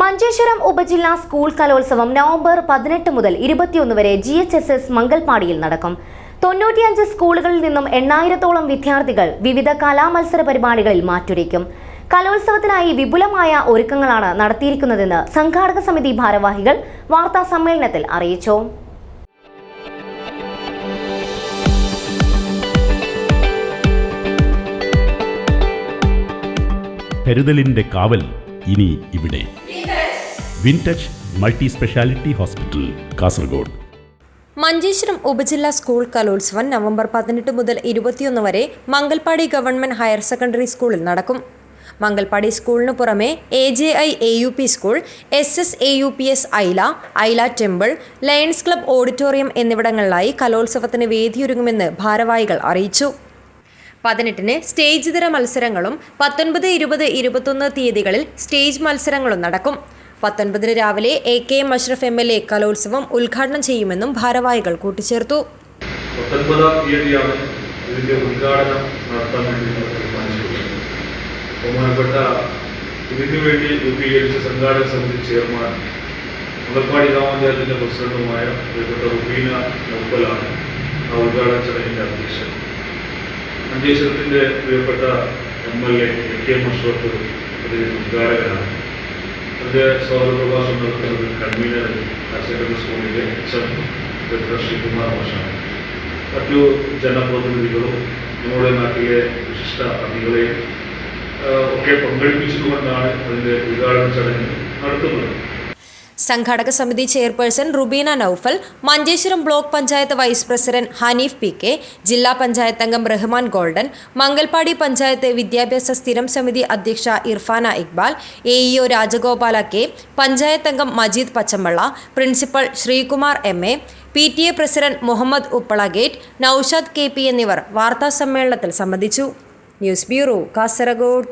മഞ്ചേശ്വരം ഉപജില്ലാ സ്കൂൾ കലോത്സവം നവംബർ പതിനെട്ട് മുതൽ ഇരുപത്തിയൊന്ന് വരെ ജി എച്ച് എസ് എസ് മംഗൽപാടിയിൽ നടക്കും. തൊണ്ണൂറ്റിയഞ്ച് സ്കൂളുകളിൽ നിന്നും എണ്ണായിരത്തോളം വിദ്യാർത്ഥികൾ വിവിധ കലാമത്സര പരിപാടികളിൽ മാറ്റുരയ്ക്കും. കലോത്സവത്തിനായി വിപുലമായ ഒരുക്കങ്ങളാണ് നടത്തിയിരിക്കുന്നതെന്ന് സംഘാടക സമിതി ഭാരവാഹികൾ വാർത്താ സമ്മേളനത്തിൽ അറിയിച്ചു. കരുതലിന്റെ കാവൽ ഇനി ഇവിടെ. Wintouch multi speciality hospital Kasaragod. Manjeshwaram ഉപജില്ലാ സ്കൂൾ കലോത്സവം നവംബർ പതിനെട്ട് മുതൽ ഇരുപത്തിയൊന്ന് വരെ മംഗൽപാടി ഗവൺമെന്റ് ഹയർ സെക്കൻഡറി സ്കൂളിൽ നടക്കും. മംഗൽപാടി സ്കൂളിന് പുറമെ A J I A U P school S S A U P S Aila Aila temple Lions Club auditorium എന്നിവിടങ്ങളിലായി കലോത്സവത്തിന് വേദിയൊരുങ്ങുമെന്ന് ഭാരവാഹികൾ അറിയിച്ചു. പതിനെട്ടിന് സ്റ്റേജ് ഇതര മത്സരങ്ങളും പത്തൊൻപത് ഇരുപത് ഇരുപത്തൊന്ന് തീയതികളിൽ സ്റ്റേജ് മത്സരങ്ങളും നടക്കും. പത്തൊൻപതിന് രാവിലെ A K M Ashraf M L A കലോത്സവം ഉദ്ഘാടനം ചെയ്യുമെന്നും ഭാരവാഹികൾ കൂട്ടിച്ചേർത്തു. പത്തൊൻപതാം ഉദ്ഘാടനം നടത്താൻ സമിതി ചെയർമാൻ ഗ്രാമപഞ്ചായത്തിന്റെ പ്രസിഡന്റുമായ ഉദ്ഘാടന ചടങ്ങിന്റെ അധ്യക്ഷൻ. മഞ്ചേശ്വരത്തിന്റെ പ്രിയപ്പെട്ട M L A K Ashraf അതിന്റെ ഉദ്ഘാടകനാണ്. അതിന്റെ സ്വാഗത പ്രഭാഷണം നടത്തുന്നത് കൺവീനർ ഹയർ സ്കൂളിലെ എച്ച് എം ഡോക്ടർ ശ്രീകുമാർ മാഷാണ് മറ്റു ജനപ്രതിനിധികളും നമ്മുടെ നാട്ടിലെ വിശിഷ്ട അതികളെയും ഒക്കെ പങ്കെടുപ്പിച്ചുകൊണ്ടാണ് അതിന്റെ ഉദ്ഘാടന ചടങ്ങ് നടത്തുന്നത്. സംഘാടക സമിതി chairperson Rubeena Noufal Manjeshwaram block panchayat vice president Haneef P K ജില്ലാ പഞ്ചായത്ത് അംഗം റഹ്മാൻ ഗോൾഡൻ മംഗൽപാടി പഞ്ചായത്ത് വിദ്യാഭ്യാസ സ്ഥിരം സമിതി അധ്യക്ഷ Irfana Iqbal A EO Rajagopala K panchayat അംഗം Majeed Pachambala principal Sreekumar M A P T A president Muhammad Uppala gate Noushad K P എന്നിവർ വാർത്താസമ്മേളനത്തിൽ സംബന്ധിച്ചു. News bureau Kasaragod.